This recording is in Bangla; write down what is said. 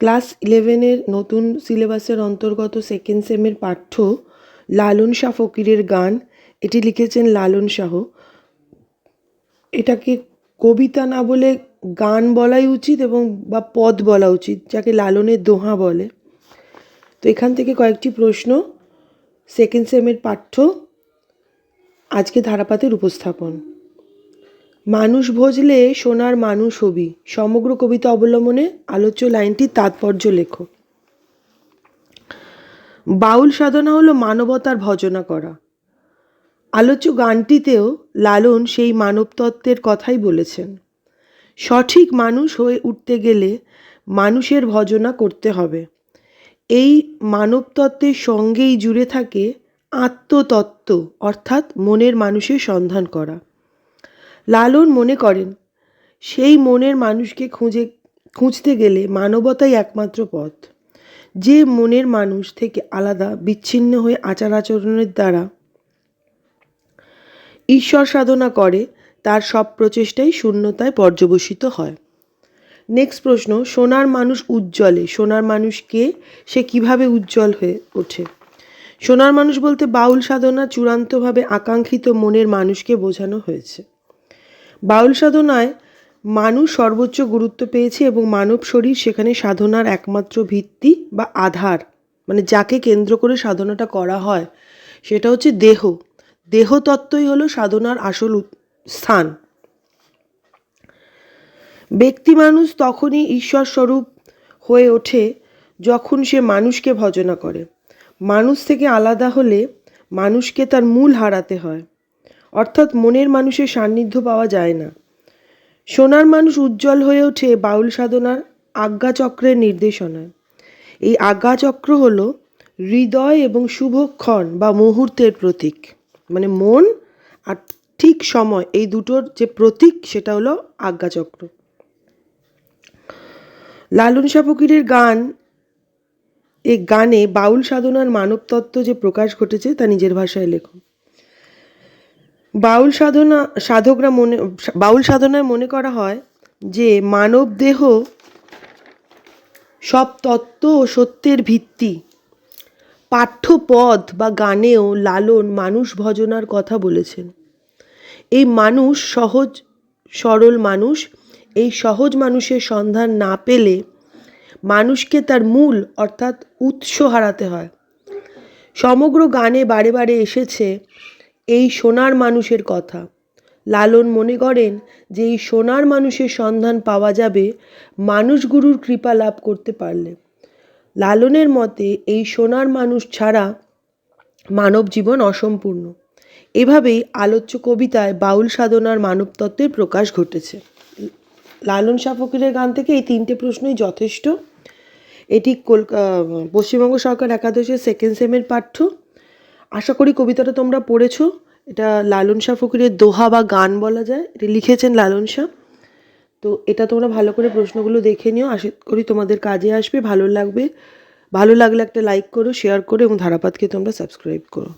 ক্লাস ইলেভেনের নতুন সিলেবাসের অন্তর্গত সেকেন্ড সেমের পাঠ্য লালন শাহ ফকিরের গান। এটি লিখেছেন লালন শাহ। এটাকে কবিতা না বলে গান বলাই উচিত এবং বা পদ বলা উচিত, যাকে লালনের দোহা বলে। তো এখান থেকে কয়েকটি প্রশ্ন। সেকেন্ড সেমের পাঠ্য, আজকে ধারাপাতের উপস্থাপন। মানুষ ভজলে সোনার মানুষ হবি। সমগ্র কবিতা অবলম্বনে আলোচ্য লাইনটির তাৎপর্য লেখো। বাউল সাধনা হলো মানবতার ভজনা করা। আলোচ্য গানটিতেও লালন সেই মানবতত্ত্বের কথাই বলেছেন। সঠিক মানুষ হয়ে উঠতে গেলে মানুষের ভজনা করতে হবে। এই মানবতত্ত্বের সঙ্গেই জুড়ে থাকে আত্মতত্ত্ব, অর্থাৎ মনের মানুষের সন্ধান করা। লালন মনে করেন। সেই মনের মানুষকে খুঁজে, খুঁজতে গেলে মানবতাই একমাত্র পথ। যে মনের মানুষ থেকে আলাদা, বিচ্ছিন্ন হয়ে আচার আচরণের দ্বারা ঈশ্বর সাধনা করে, তার সব প্রচেষ্টাই শূন্যতায় পর্যবসিত হয়। নেক্সট প্রশ্ন, সোনার মানুষ উজ্জ্বলে, সোনার মানুষকে সে কীভাবে উজ্জ্বল হয়ে ওঠে? সোনার মানুষ বলতে বাউল সাধনা চূড়ান্তভাবে আকাঙ্ক্ষিত মনের মানুষকে বোঝানো হয়েছে। বাউল সাধনায় মানুষ সর্বোচ্চ গুরুত্ব পেয়েছে এবং মানব শরীর সেখানে সাধনার একমাত্র ভিত্তি বা আধার মানে যাকে কেন্দ্র করে সাধনাটা করা হয়, সেটা হচ্ছে দেহ। দেহতত্ত্বই হলো সাধনার আসল স্থান। ব্যক্তি মানুষ তখনই ঈশ্বর স্বরূপ হয়ে ওঠে যখন সে মানুষকে ভজনা করে। মানুষ থেকে আলাদা হলে মানুষকে তার মূল হারাতে হয়। অর্থাৎ মনের মানুষের সান্নিধ্য পাওয়া যায় না। সোনার মানুষ উজ্জ্বল হয়ে ওঠে বাউল সাধনার আজ্ঞাচক্রের নির্দেশনায়। এই আজ্ঞাচক্র হল হৃদয় এবং শুভক্ষণ বা মুহূর্তের প্রতীক। মানে মন আর ঠিক সময়, এই দুটোর যে প্রতীক, সেটা হলো আজ্ঞাচক্র। লালন শাহ ফকিরের গান এই গানে বাউল সাধনার মানবতত্ত্ব যে প্রকাশ ঘটেছে, তা নিজের ভাষায় লেখো। বাউল সাধনা, সাধকরা মনে, বাউল সাধনায় মনে করা হয় যে মানব দেহ সব তত্ত্ব ও সত্যের ভিত্তি। পাঠ্যপদ বা গানেও লালন মানুষ ভজনার কথা বলেছেন। এই মানুষ সহজ, সরল মানুষ, এই সহজ মানুষের সন্ধান না পেলে মানুষকে তার মূল অর্থাৎ উৎস হারাতে হয়। সমগ্র গানে বারে বারে এসেছে এই সোনার মানুষের কথা। লালন মনে করেন যে এই সোনার মানুষের সন্ধান পাওয়া যাবে মানুষ গুরুর কৃপা লাভ করতে পারলে। লালনের মতে এই সোনার মানুষ ছাড়া মানব জীবন অসম্পূর্ণ। এভাবেই আলোচ্য কবিতায় বাউল সাধনার মানবতত্ত্বের প্রকাশ ঘটেছে। লালন শাহ ফকিরের গান থেকে এই তিনটে প্রশ্নই যথেষ্ট। এটি কলকা পশ্চিমবঙ্গ সরকার একাদশের সেকেন্ড সেমের পাঠ্য। আশা করি কবিতাটা তোমরা পড়েছো। এটা লালন শাহ ফকিরের দোহা বা গান বলা যায়। এটা লিখেছেন লালন শাহ। তো এটা তোমরা ভালো করে প্রশ্নগুলো দেখে নিও। আশা করি তোমাদের কাজে আসবে, ভালো লাগবে। ভালো লাগলে একটা লাইক করো শেয়ার করো এবং ধারাপাতকে তোমরা সাবস্ক্রাইব করো।